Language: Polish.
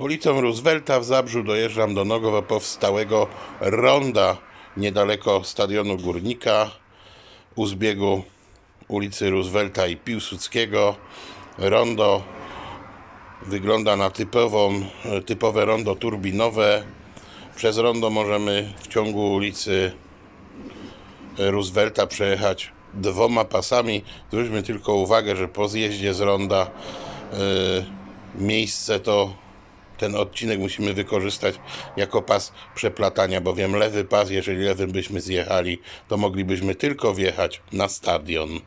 Ulicą Roosevelta w Zabrzu dojeżdżam do nowo powstałego ronda niedaleko stadionu Górnika u zbiegu ulicy Roosevelta i Piłsudskiego. Rondo wygląda na typową, typowe rondo turbinowe. Przez rondo możemy w ciągu ulicy Roosevelta przejechać dwoma pasami. Zwróćmy tylko uwagę, że po zjeździe z ronda y, miejsce to ten odcinek musimy wykorzystać jako pas przeplatania, bowiem lewy pas, jeżeli lewym byśmy zjechali, to moglibyśmy tylko wjechać na stadion.